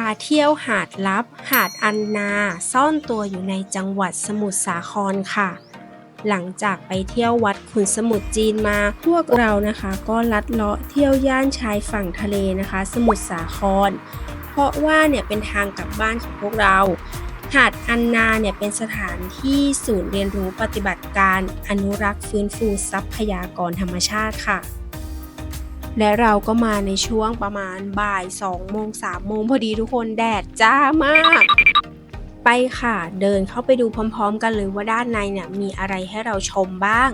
าเที่ยวหาดลับ หาดอันนาซ่อนตัวอยู่ในจังหวัดสมุทรสาครค่ะ หลังจากไปเที่ยววัดขุนสมุทรจีนมา พวกเรานะคะก็ลัดเลาะเที่ยวย่านชายฝั่งทะเลนะคะ สมุทรสาคร เพราะว่าเนี่ยเป็นทางกลับบ้านของพวกเรา หาดอันนาเนี่ยเป็นสถานที่ศูนย์เรียนรู้ปฏิบัติการอนุรักษ์ฟื้นฟูทรัพยากรธรรมชาติค่ะ และเราก็มาในช่วงประมาณบ่าย2โมง3โมงพอดีทุกคนแดดจ้ามาก ไปค่ะเดินเข้าไปดูพร้อมๆ กันเลยว่าด้านในเนี่ยมีอะไรให้เราชมบ้าง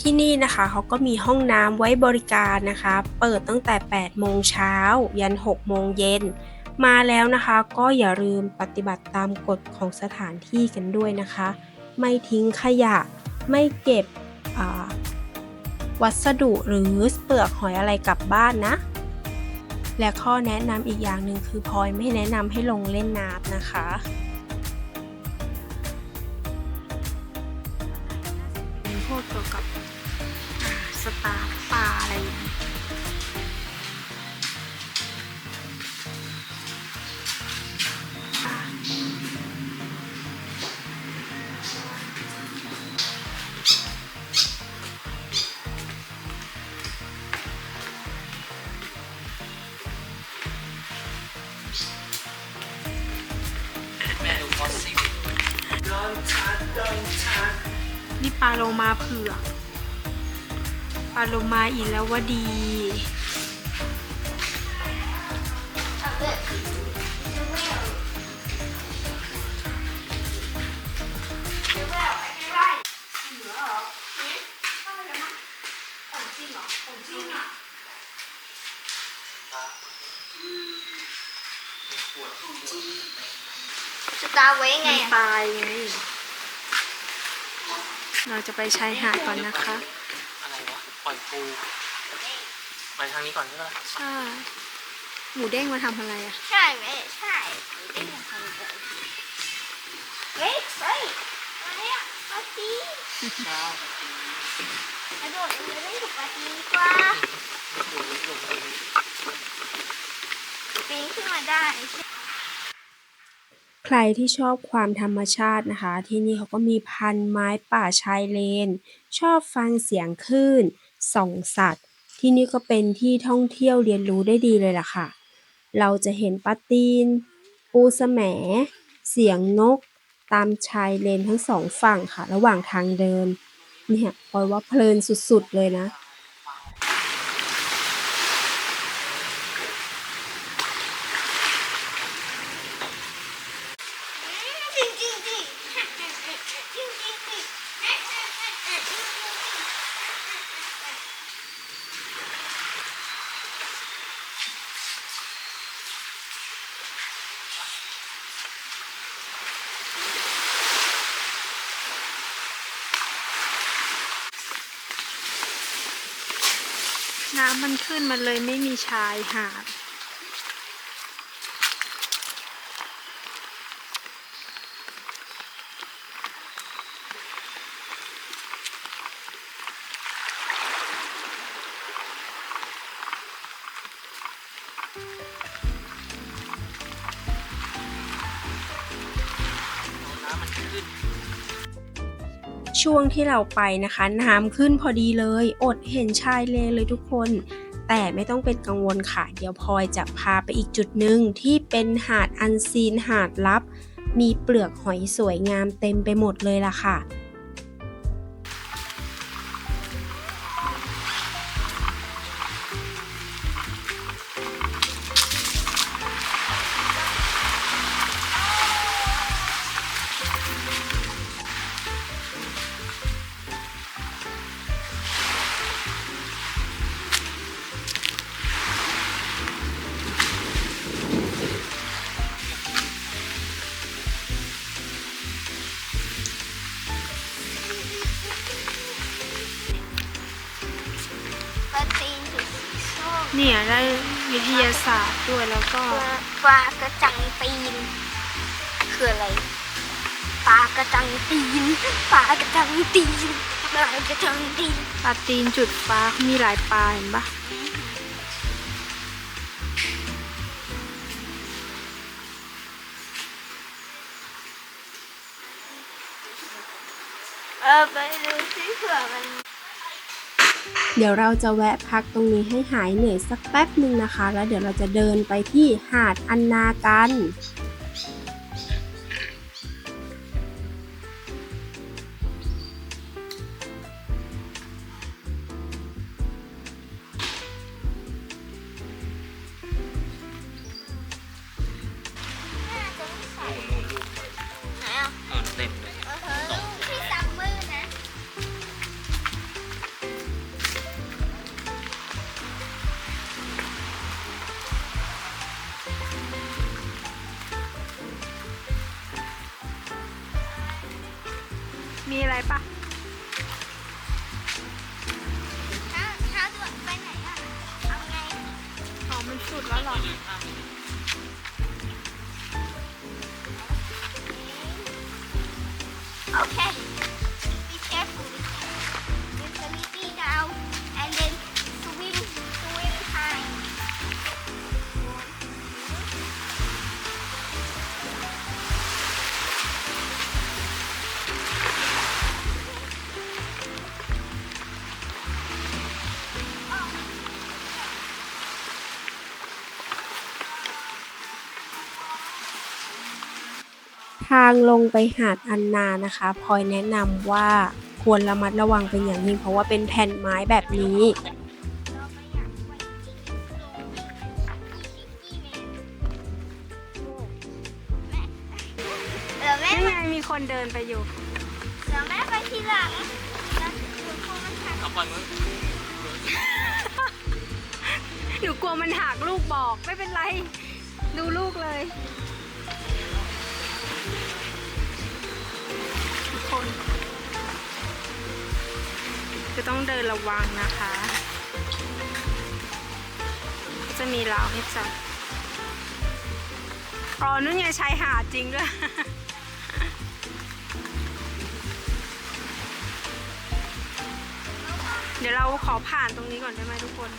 ที่นี่นะคะเขาก็มีห้องน้ำไว้บริการนะคะ เปิดตั้งแต่ 8 โมงเช้า ยัน 6 โมงเย็น มาแล้วนะคะก็อย่าลืมปฏิบัติตามกฎของสถานที่กันด้วยนะคะ ไม่ทิ้งขยะ ไม่เก็บ วัสดุหรือเปลือกหอยอะไรกลับบ้านนะ และข้อแนะนำอีกอย่างหนึ่งคือพลอยไม่แนะนำให้ลงเล่นน้ำนะคะ นี่ปลาโลมาเผือกปลาโลมาอีแล้วว่าดีสตาร์ไว้ไงมันอะตายไง เราจะไปชายหาดก่อนนะคะ อะไรวะ ปล่อยปูไปทางนี้ก่อนใช่ไหมใช่ หมูเด้งมาทำอะไรอะ ใช่ไหมใช่ไม่ได้ยังทำเลยเฮ้ยเฮ้ยอะไรอะปาตีใช่กระโดดเลยเล่นกับปาตีดีกว่าดูลงดูปีนขึ้นมาได้ ใครที่ชอบความธรรมชาตินะคะ ที่นี่เขาก็มีพันไม้ป่าชายเลน ชอบฟังเสียงคลื่น ส่องสัตว์ ที่นี่ก็เป็นที่ท่องเที่ยวเรียนรู้ได้ดีเลยล่ะค่ะ เราจะเห็นปลาตีน ปูแสม เสียงนก ตามชายเลนทั้งสองฝั่งค่ะ ระหว่างทางเดิน เนี่ยปอยว่าเพลินสุดๆเลยนะ จริงจริงจริงจริงจริงจริงจริง น้ำมันขึ้นมันเลยไม่มีชายหาด ช่วงที่เราไปนะคะ น้ำขึ้นพอดีเลย อดเห็นชายเลนเลยทุกคน แต่ไม่ต้องเป็นกังวลค่ะ เดี๋ยวพลอยจะพาไปอีกจุดหนึ่งที่เป็นหาดอันซีนหาดลับ มีเปลือกหอยสวยงามเต็มไปหมดเลยล่ะค่ะ เนี่ยได้วิทยาศาสตร์ด้วยแล้วก็ปลากระจังตีน คืออะไรปลากระจังตีนปลากระจังตีนปลากระจังตีนปลาตีนจุดฟ้ามีหลายปลาเห็นปะเออไปดูที่เผื่อมัน เดี๋ยวเราจะแวะพักตรงนี้ให้หายเหนื่อยสักแป๊บหนึ่งนะคะ แล้วเดี๋ยวเราจะเดินไปที่หาดอันนากัน มีอะไรปะเช้าเช้าด่วนไปไหนอะ เอาไงอ๋อมันสุดแล้วหรอ ทางลงไปหาดอันนานะคะพลอยแนะนำว่าควรระมัดระวังเป็นอย่างยิ่งเพราะว่าเป็นแผ่นไม้แบบนี้ เดี๋ยวแม่นี่ไงมีคนเดินไปอยู่ เดี๋ยวแม่ไปทีหลังนะเดี๋ยวคงมันขาดเอาปล่อยมือหนูกลัวมันหักลูกบอกไม่เป็นไร ดูลูกเลย จะต้องเดินระวังนะคะ จะมีราวให้จับอ๋อนู่นไงชายหาดจริงด้วยเดี๋ยวเราขอผ่านตรงนี้ก่อนได้ไหมทุกคน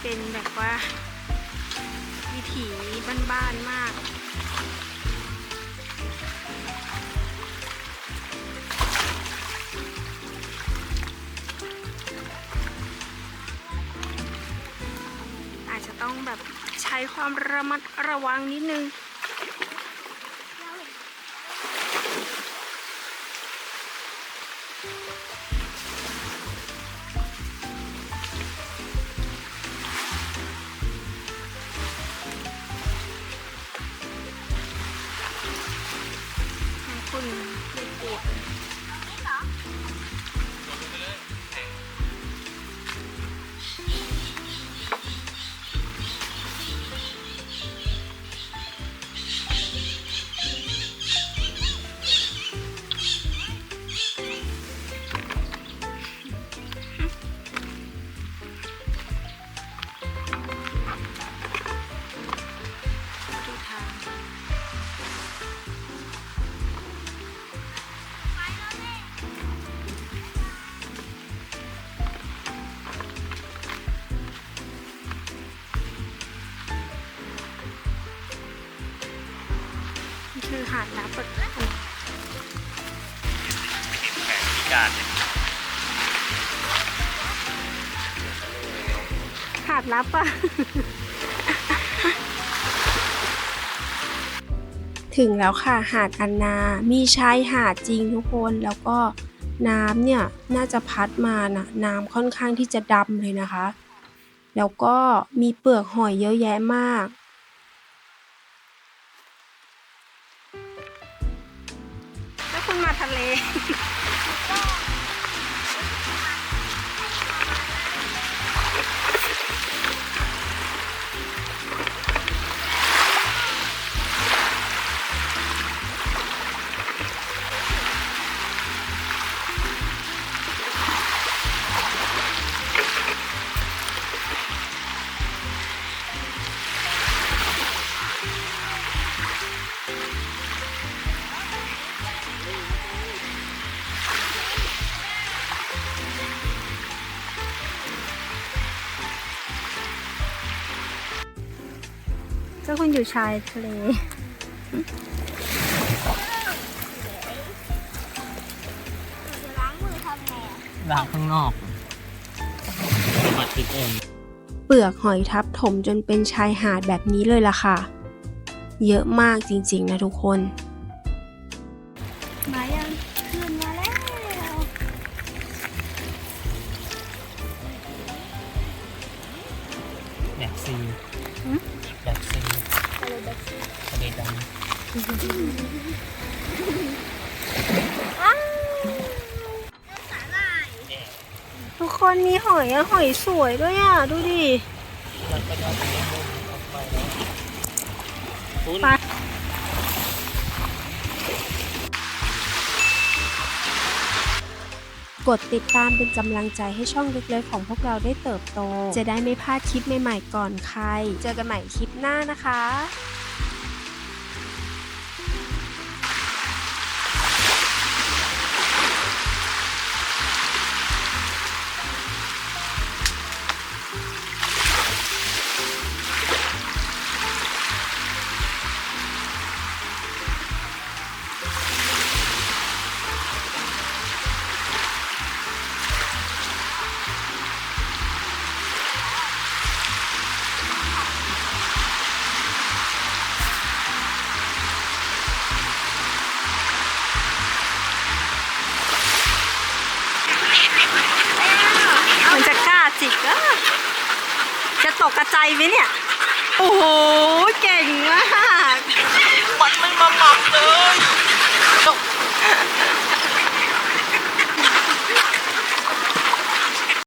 เป็นแบบว่า บ้านๆมาก อาจจะต้องแบบใช้ความระมัดระวังนิดนึง คือหาดน้ำเปิดแผนพิการเนี่ยหาดลับอะถึงแล้วค่ะหาดอันนา มีชายหาดจริงทุกคนแล้วก็น้ำเนี่ยน่าจะพัดมานะน้ำค่อนข้างที่จะดำเลยนะคะ แล้วก็มีเปลือกหอยเยอะแยะมากาคุณอยู่ชายทะเลจะล้างมือทำไงอะล้างข้างนอกมาทิพเองเปลือกหอยทับถมจนเป็นชายหาดแบบนี้เลยล่ะค่ะ เยอะมากจริงๆนะทุกคน มายังคืนมา ทุกคนมีหอยอะหอยสวยด้วยอะดูดิแล้วก็ได้ไปเล่นบนออกไปแล้วคุณไปกดติดตามเป็นกำลังใจให้ช่องเล็กๆของพวกเราได้เติบโต จะได้ไม่พลาดคลิปใหม่ๆก่อนใคร เจอกันใหม่คลิปหน้านะคะ กกระจายไหมเนี่ย โอ้โห เก่งมาก มันไม่มาหมักเลย